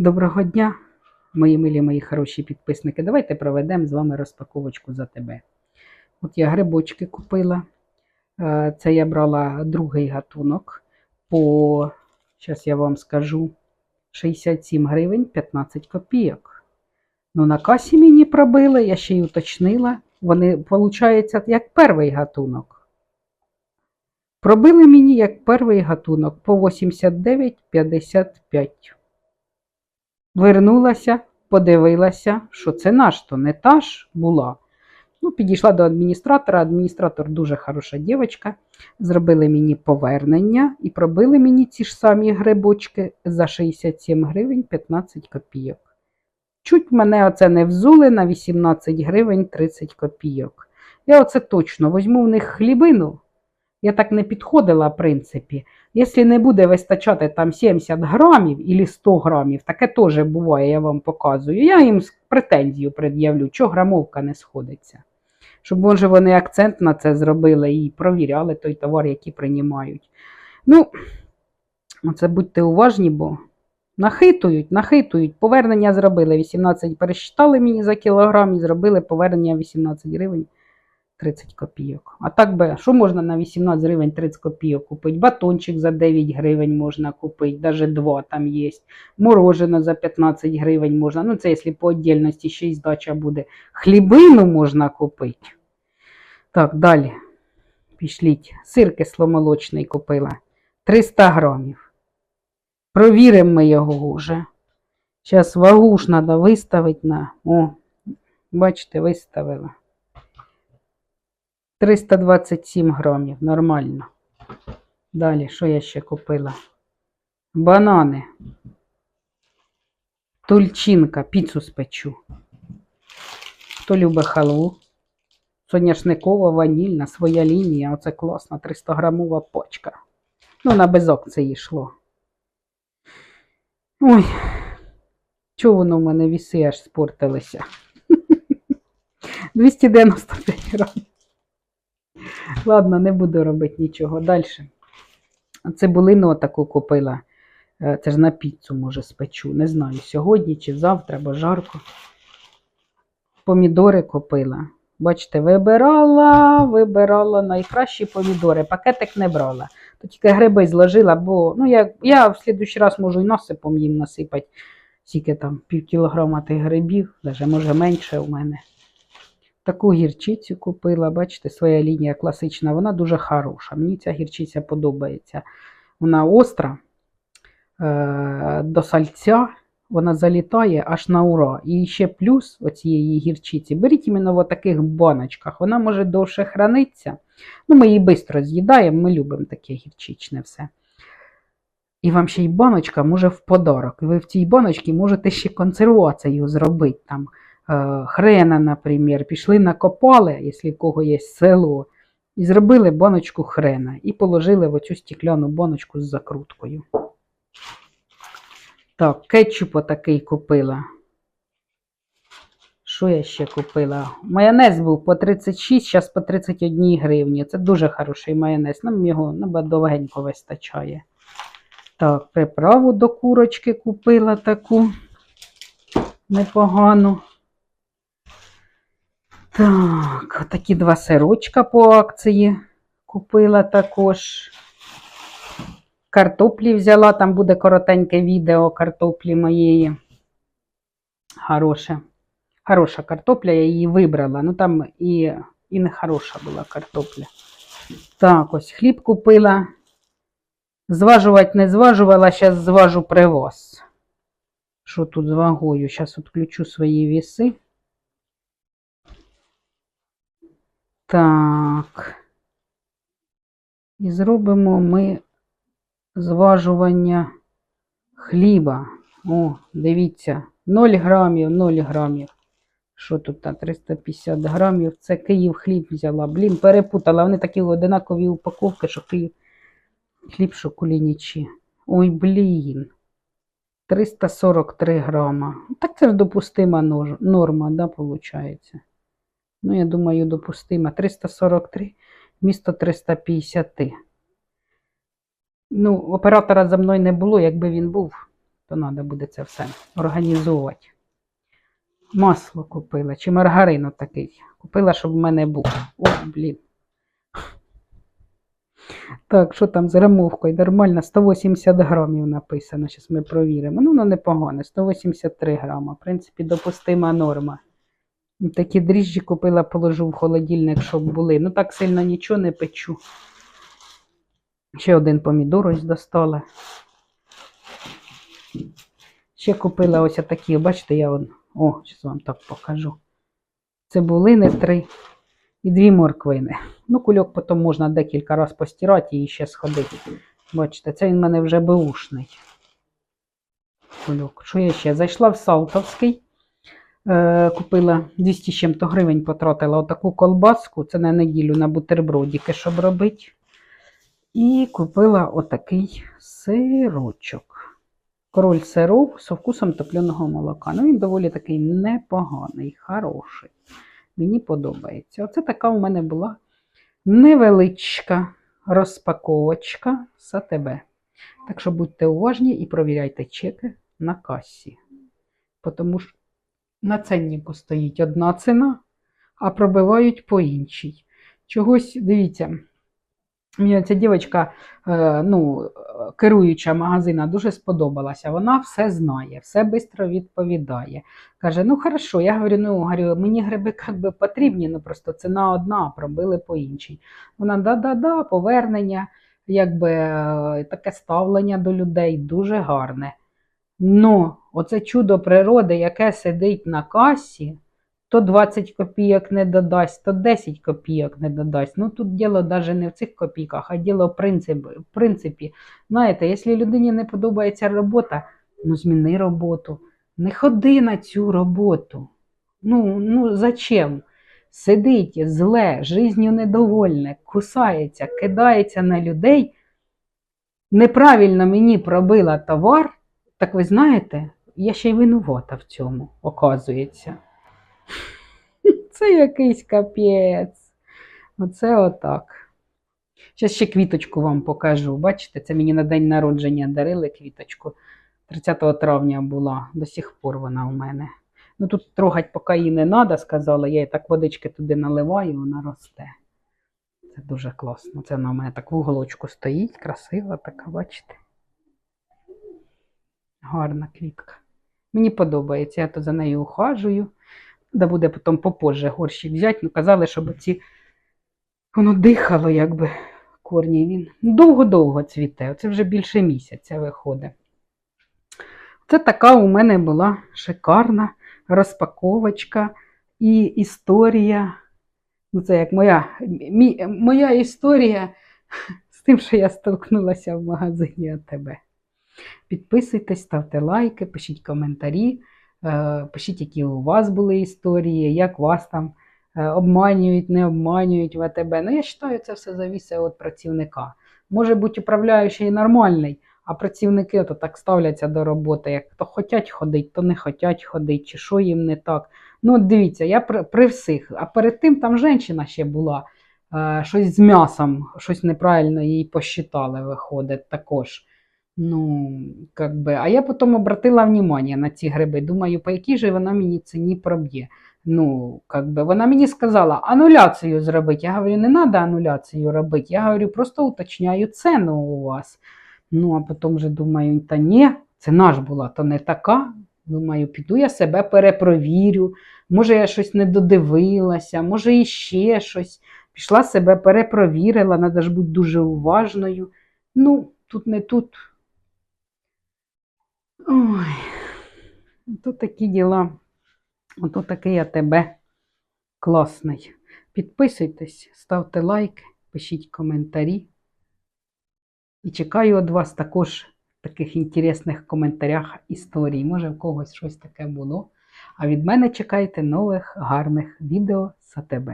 Доброго дня, мої милі, мої хороші підписники. Давайте проведемо з вами розпаковочку за тебе. От я грибочки купила. Е, Це я брала другий гатунок по, зараз я вам скажу, 67 гривень 15 копійок. Ну, на касі мені пробили, я ще й уточнила. Вони, виходить, як перший гатунок. Пробили мені як перший гатунок по 89,55. Вернулася, подивилася, що це наш, то не та ж була. Ну, підійшла до адміністратора. Адміністратор дуже хороша дівчинка. Зробили мені повернення і пробили мені ці ж самі грибочки за 67 гривень 15 копійок. Чуть мене оце не взули на 18 гривень 30 копійок. Я оце точно візьму в них хлібину. Я так не підходила, в принципі. Якщо не буде вистачати там 70 грамів або 100 грамів, таке теж буває, я вам показую. Я їм претензію пред'явлю, чого грамовка не сходиться. Щоб може вони акцент на це зробили і провіряли той товар, який приймають. Ну, це будьте уважні, бо нахитують, нахитують. Повернення зробили 18, пересчитали мені за кілограм і зробили повернення 18 гривень 30 копійок. А так би, що можна на 18 гривень 30 копійок купити? Батончик за 9 гривень можна купити, навіть два там є. Морожено за 15 гривень можна. Ну, це якщо по віддільності ще й здача буде. Хлібину можна купити. Так, далі. Пішліть. Сир кисломолочний купила. 300 грамів. Провіримо ми його вже. Зараз вагу ж треба виставити на. О, бачите, виставила. 327 грамів, нормально. Далі, що я ще купила? Банани. Тульчинка, піцу спечу. Хто любить халву? Соняшникова, ванільна, своя лінія. Оце класна 300 грамова почка. Ну, на безок це йшло. Ой, чого воно в мене віси аж спортилися? 295 грамів. Ладно, не буду робити нічого. Далі. Цибулину таку купила. Е, Це ж на піцу, може, спечу. Не знаю, сьогодні чи завтра, бо жарко. Помідори купила. Бачите, вибирала, вибирала найкращі помідори. Пакетик не брала. То тільки гриби зложила, бо ну, я, я в слідуючий раз можу і насипом їм насипати. Скільки там пів кілограма тих грибів, навіть може менше у мене. Таку гірчицю купила, бачите, своя лінія класична, вона дуже хороша. Мені ця гірчиця подобається. Вона остра е- до сальця, вона залітає аж на ура. І ще плюс оцієї гірчиці. Беріть іменно в таких баночках, вона може довше храниться. Ну, ми її швидко з'їдаємо, ми любимо таке гірчичне все. І вам ще й баночка може в подарок. Ви в цій баночці можете ще консервацію зробити. там хрена, наприклад, пішли накопали, якщо в кого є село, і зробили баночку хрена і положили в оцю стекляну баночку з закруткою. Так, кетчуп отакий купила. Що я ще купила? Майонез був по 36, зараз по 31 гривні. Це дуже хороший майонез. Нам його довгенько вистачає. Так, приправу до курочки купила таку непогану. Так, такі два сирочка по акції купила також. Картоплі взяла, там буде коротеньке відео картоплі моєї. Хороше. Хороша картопля, я її вибрала. Ну там і, і не хороша була картопля. Так, ось хліб купила. Зважувати не зважувала, зараз зважу привоз. Що тут з вагою? Зараз відключу свої віси. Так. І зробимо ми зважування хліба. О, дивіться, 0 грамів, 0 грамів. Що тут там 350 грамів? Це Київ хліб взяла. Блін, перепутала. Вони такі одинакові упаковки, що Київ хліб, що кулінічі. Ой, блін. 343 грама. Так це ж допустима норма, да, виходить? Ну, я думаю, допустима. 343 вмісто 350. Ну, оператора за мною не було, якби він був, то треба буде це все організовувати. Масло купила, чи маргарин такий. Купила, щоб в мене був. О, блін. Так, що там з грамовкою? Нормально, 180 грамів написано. Зараз ми провіримо. Ну, воно непогане, 183 грама. В принципі, допустима норма. Такі дріжджі купила, положу в холодильник, щоб були. Ну, так сильно нічого не печу. Ще один помідор ось достала. Ще купила ось такі, бачите, я он, о, зараз вам так покажу. Цибулини три і дві морквини. Ну, кульок потім можна декілька разів постирати і ще сходити. Бачите, це він в мене вже беушний. Кульок. Що я ще? Зайшла в Салтовський. Е, купила 200 чим-то гривень, потратила отаку колбаску. Це на неділю на бутербродики, щоб робити. І купила отакий сирочок. Король сиров з вкусом топленого молока. Ну, він доволі такий непоганий, хороший. Мені подобається. Оце така у мене була невеличка розпаковочка з АТБ. Так що будьте уважні і провіряйте чеки на касі. Тому що на ценнику стоїть одна ціна, а пробивають по іншій. Чогось, дивіться, мені ця дівчинка, е, ну, керуюча магазина, дуже сподобалася. Вона все знає, все швидко відповідає. Каже: ну хорошо, я говорю, ну говорю, мені гриби як би потрібні, ну просто ціна одна, пробили по іншій. Вона да-да-да, повернення, якби е, таке ставлення до людей дуже гарне. Ну, оце чудо природи, яке сидить на касі, то 20 копійок не додасть, то 10 копійок не додасть. Ну тут діло навіть не в цих копійках, а діло в принципі. В принципі, знаєте, якщо людині не подобається робота, ну зміни роботу. Не ходи на цю роботу. Ну, ну зачем? Сидить зле, жизнью недовольне, кусається, кидається на людей. Неправильно мені пробила товар, так ви знаєте, я ще й винувата в цьому, оказується. Це якийсь капець. Оце отак. Зараз ще квіточку вам покажу. Бачите, це мені на день народження дарили квіточку. 30 травня була, до сих пор вона у мене. Ну тут трогать поки її не треба, сказала. Я їй так водички туди наливаю, вона росте. Це дуже класно. Це вона у мене так в уголочку стоїть, красива така, бачите? Гарна квітка. Мені подобається, я то за нею ухажую. Да буде потім попозже горщик взяти. Ну, казали, щоб ці воно дихало, якби корні. Він довго-довго цвіте. Це вже більше місяця виходить. Це така у мене була шикарна розпаковочка і історія. Ну, це як моя, мі, моя історія з тим, що я столкнулася в магазині АТБ. Підписуйтесь, ставте лайки, пишіть коментарі, е, пишіть, які у вас були історії, як вас там е, обманюють, не обманюють в АТБ. Ну, я вважаю, це все завісить від працівника. Може бути управляючий нормальний, а працівники то так ставляться до роботи, як то хочуть ходити, то не хочуть ходити, чи що їм не так. Ну, дивіться, я при, при всіх. А перед тим там жінка ще була, е, щось з м'ясом, щось неправильно їй посчитали, виходить також. Ну, как би. А я потім обратила внимание на ці гриби. Думаю, по якій же вона мені ціні проб'є. Ну, как би, вона мені сказала, ануляцію зробити. Я говорю, не треба ануляцію робити. Я говорю, просто уточняю ціну у вас. Ну, а потім вже думаю, та ні, ціна ж була, то не така. Думаю, піду я себе перепровірю. Може, я щось не додивилася, може іще щось. Пішла себе перепровірила, треба ж бути дуже уважною. Ну, тут не тут. Ой, то такі діла. Ото такий я тебе класний. Підписуйтесь, ставте лайки, пишіть коментарі. І чекаю від вас також таких інтересних коментарях історій. Може, в когось щось таке було. А від мене чекайте нових гарних відео з АТБ.